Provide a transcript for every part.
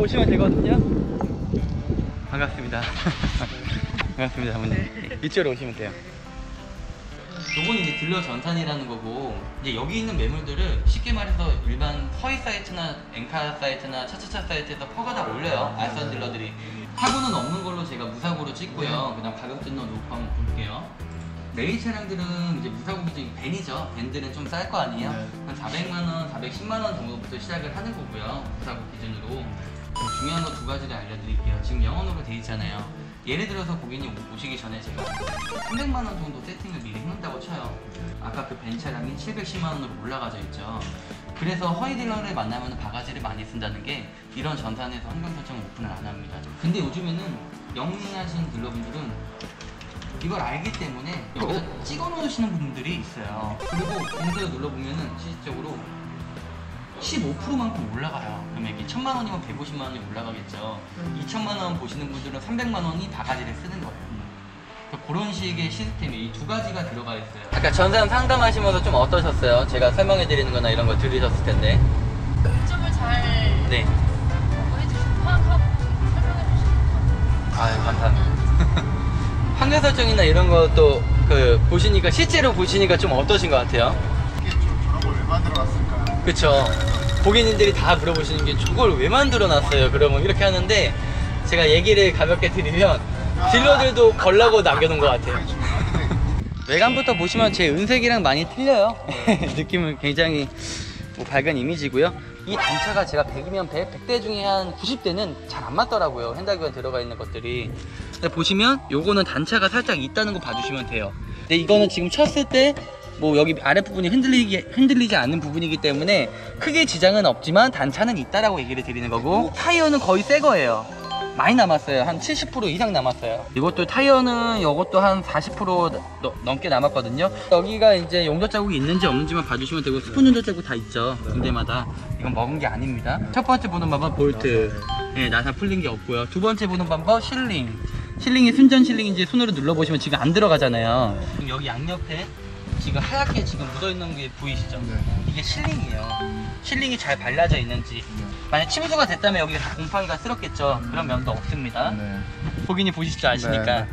오시면 되거든요. 반갑습니다. 반갑습니다, 사모님. 이쪽으로 오시면 돼요. 요건 이제 딜러 전산이라는 거고 이제 여기 있는 매물들을 쉽게 말해서 일반 허위 사이트나 엔카 사이트나 차차차 사이트에서 퍼가 다 올려요 알선 딜러들이 사고는 없는 걸로 제가 무사고로 찍고요 그다음 가격 듣는 놓고 한번 볼게요 메이 차량들은 이제 무사고 기준이 벤이죠 벤들은 좀 쌀 거 아니에요 네. 한 400만원 410만원 정도부터 시작을 하는 거고요 무사고 기준으로 좀 중요한 거 두 가지를 알려드릴게요 지금 영어로 돼 있잖아요 예를 들어서 고객님 오시기 전에 제가 300만 원 정도 세팅을 미리 해놓는다고 쳐요. 아까 그 벤 차량이 710만 원으로 올라가져 있죠. 그래서 허위 딜러를 만나면 바가지를 많이 쓴다는 게 이런 전산에서 환경 설정을 오픈을 안 합니다. 근데 요즘에는 영리하신 딜러분들은 이걸 알기 때문에 여기서 찍어 놓으시는 분들이 있어요. 그리고 검색을 눌러보면은 실질적으로 15%만큼 올라가요. 금액이 1000만 원이면 150만 원이 올라가겠죠. 2천만 원 보시는 분들은 300만 원이 바가지를 쓰는 거예요. 그래서 그런 식의 시스템이 이두 가지가 들어가 있어요. 아까 전산 상담하시면서 좀 어떠셨어요? 제가 설명해 드리는 거나 이런 거 들으셨을 텐데. 이점을 잘 네. 해주시고 파악하고 설명해 주시고 아유, 감사합니다. 환경 설정이나 이런 것도 그 보시니까 실제로 보시니까 좀 어떠신 것 같아요? 이게 저- 저런 걸 왜 만들어놨을까? 그쵸. 고객님들이 다 물어보시는 게 저걸 왜 만들어 놨어요? 그러면 이렇게 하는데 제가 얘기를 가볍게 드리면 딜러들도 걸라고 남겨놓은 것 같아요. 외관부터 보시면 제 은색이랑 많이 틀려요. 느낌은 굉장히 뭐 밝은 이미지고요. 이 단차가 제가 100이면 100, 100대 중에 한 90대는 잘 안 맞더라고요. 핸다교에 들어가 있는 것들이. 근데 보시면 요거는 단차가 살짝 있다는 거 봐주시면 돼요. 근데 이거는 지금 쳤을 때 뭐 여기 아랫부분이 흔들리기, 흔들리지 않는 부분이기 때문에 크게 지장은 없지만 단차는 있다라고 얘기를 드리는 거고 타이어는 거의 새 거예요. 많이 남았어요. 한 70% 이상 남았어요. 이것도 타이어는 이것도 한 40% 너- 넘게 남았거든요. 여기가 이제 용접 자국이 있는지 없는지만 봐주시면 되고 스푼 용접 자국 다 있죠. 군데마다. 이건 먹은 게 아닙니다. 첫 번째 보는 방법 볼트. 예, 나사 풀린 게 없고요. 두 번째 보는 방법 실링. 실링이 순전 실링인지 손으로 눌러보시면 지금 안 들어가잖아요. 여기 양옆에 지금 하얗게 지금 묻어있는 게 보이시죠? 네. 이게 실링이에요. 실링이 잘 발라져 있는지. 만약 침수가 됐다면 여기가 다 곰팡이가 쓸었겠죠. 그런 면도 없습니다. 네. 고객님 보시죠 아시니까 네,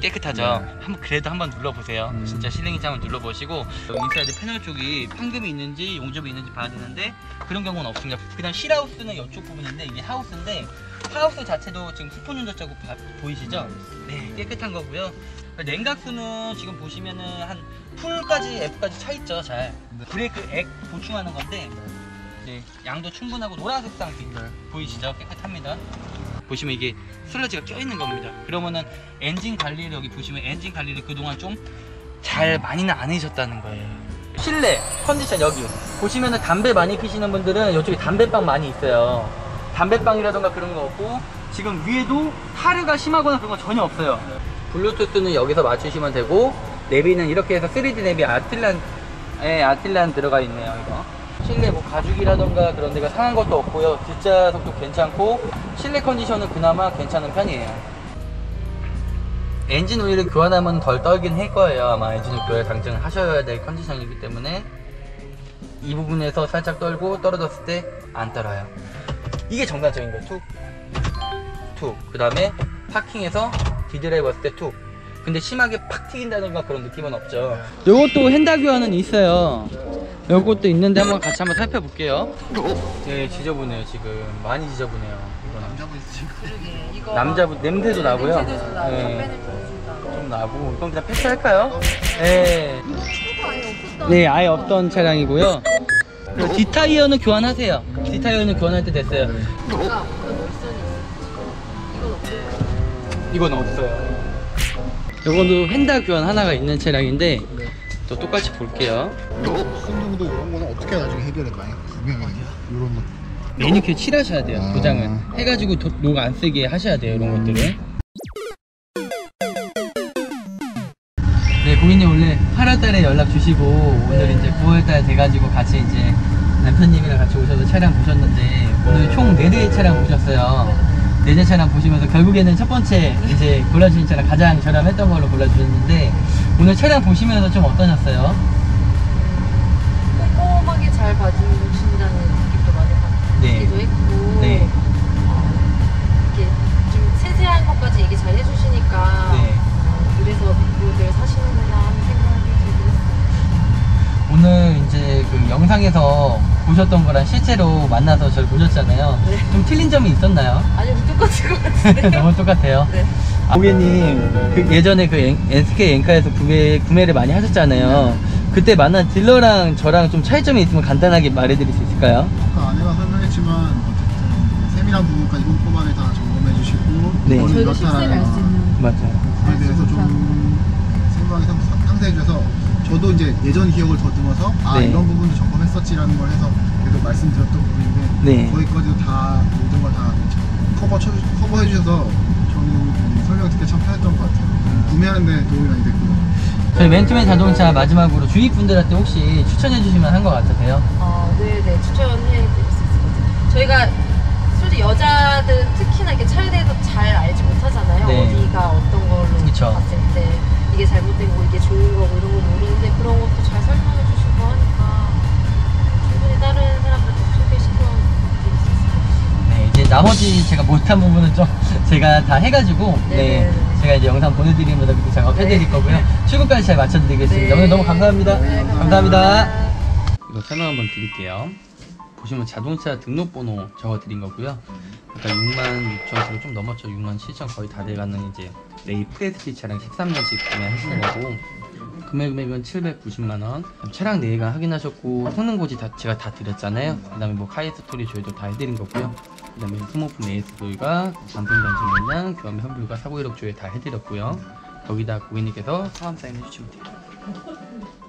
깨끗하죠. 네. 한번 그래도 한번 눌러보세요. 음. 진짜 실링인지 한번 눌러보시고 인사이드 패널 쪽이 판금이 있는지 용접이 있는지 봐야 되는데 그런 경우는 없습니다. 그다음 실하우스는 이쪽 부분인데 이게 하우스인데 하우스 자체도 지금 스폰 용접 자국 봐- 보이시죠? 네 깨끗한 거고요. 냉각수는 지금 보시면은 한 풀까지 F까지 차 있죠 잘. 네. 브레이크 액 보충하는 건데 네, 양도 충분하고 노란색 쌍빛 네. 보이시죠? 깨끗합니다. 보시면 이게 슬러지가 껴있는 겁니다. 그러면은 엔진 관리를 여기 보시면 엔진 관리를 그동안 좀 잘 많이는 안 해주셨다는 거예요. 실내 컨디션 여기 보시면은 담배 많이 피시는 분들은 이쪽에 담배빵 많이 있어요. 담배빵이라던가 그런 거 없고 지금 위에도 타르가 심하거나 그런 거 전혀 없어요. 블루투스는 여기서 맞추시면 되고 내비는 이렇게 해서 3D 내비 아틀란 예, 아틀란 들어가 있네요 이거. 실내 뭐 가죽이라던가 그런 데가 상한 것도 없고요. 뒷좌석도 괜찮고 실내 컨디션은 그나마 괜찮은 편이에요. 엔진 오일을 교환하면 덜 떨긴 할 거예요. 아마 엔진 오일 교환 당장 하셔야 될 컨디션이기 때문에. 이 부분에서 살짝 떨고 떨어졌을 때 안 떨어요. 이게 정상적인 거예요. 툭 툭. 그 다음에 파킹에서 디드라이브 했을 때 툭. 근데 심하게 팍 튀긴다든가 그런 느낌은 없죠. 요것도 핸다 교환은 있어요. 요것도 있는데 한번 같이 한번 살펴볼게요. 네, 지저분해요 지금. 많이 지저분해요. 이거는. 그러게 이거 남자분 냄새도 나고요. 냄새도 좀 나고 네. 담배는 좀 나고. 이건 그냥 패스할까요? 네. 이거 추가 아예 없었다 네, 아예 없던 차량이고요. 그리고 뒷타이어는 교환하세요. 뒷타이어는 교환할 때 됐어요. 그 멀선이 이건 없어요. 요거도 휀다 교환 하나가 있는 차량인데 또 똑같이 볼게요. 순정도 이런 거는 어떻게 나중에 해결할까요? 분명히 이런 거 매니큐어 칠하셔야 돼요. 아. 도장은 해가지고 녹 안 쓰게 하셔야 돼요. 이런 것들은. 네, 고객님 원래 8월달에 연락 주시고 오늘 이제 9월달 돼가지고 같이 이제 남편님이랑 같이 오셔서 차량 보셨는데 오늘 총 4대의 차량 보셨어요. 내재 차량 보시면서 결국에는 첫 번째 이제 골라주신 차량 가장 저렴했던 걸로 골라주셨는데 오늘 차량 보시면서 좀 어떠셨어요? 꼼꼼하게 잘 봐주신다는 느낌도 많이 받기도 네. 했고 네. 어, 이렇게 좀 세세한 것까지 얘기 잘 해주시니까 어, 네. 어, 그래서 이거를 사시는구나 하는 생각이 들긴 했어요. 오늘 이제 그 영상에서 보셨던 거랑 실제로 만나서 저를 보셨잖아요. 네. 좀 틀린 점이 있었나요? 아니 똑같은 것 같은데. 너무 똑같아요. 네. 아, 고객님 그 예전에 그 엔- SK 엔카에서 구매 구매를 많이 하셨잖아요. 그때 만난 딜러랑 저랑 좀 차이점이 있으면 간단하게 말해드릴 수 있을까요? 아까 아내가 설명했지만 어쨌든 세밀한 부분까지 꼼꼼하게 다 점검해 주시고 네. 저희가 실수를 알수 있는. 맞아요. 그에 대해서 좀 생각하게 상- 상세해 주셔서 저도 이제 예전 기억을 더듬어서 아 네. 이런 부분도 점검했었지라는 걸 해서 계속 말씀드렸던 부분인데 네. 거기까지도 다 모든 걸 다 커버 쳐, 커버해 주셔서 저는 음, 설명 듣기 참 편했던 것 같아요. 구매하는데 도움이 많이 됐고요. 저희 맨투맨 자동차 마지막으로 주위 분들한테 혹시 추천해 주시면 한 것 같으세요? 어, 네 네 추천해 드릴 수 있을 것 같아요. 저희가 솔직히 여자들은 특히나 이렇게 차에 대해서 잘 알지 못하잖아요. 네. 어디가 어떤 걸로 그쵸. 봤을 때 이게 잘못된 거, 이게 좋은 거고 이런 거 모르는데 그런 것도 잘 설명해 주시고 하니까 충분히 다른 사람들도 소개시켜 드릴 수 있을 것 같아요. 네, 이제 나머지 제가 못한 부분은 좀 제가 다 해가지고 네, 네. 제가 이제 영상 보내드리면서 그때 작업해 드릴 네. 거고요. 출근까지 잘 맞춰드리겠습니다. 오늘 너무 감사합니다. 네, 감사합니다. 이거 설명 한번 드릴게요. 보시면 자동차 등록번호 적어 드린 거고요. 아까 6만 6천 정도 좀 넘었죠. 6만 7천 거의 다 돼가는 이제 레이 프레스티 차량 13년씩 구매하시는 거고 금액은 790만 원. 차량 내외관 확인하셨고 성능 고지 다 제가 다 드렸잖아요. 그다음에 뭐 카이 스토리 저희도 다 해드린 거고요. 그다음에 소모품 AS 도일과 반품 변신 용량, 교환 환불과 사고 이력 조회 다 해드렸고요. 거기다 고객님께서 사암 사인 해 주시면 돼요.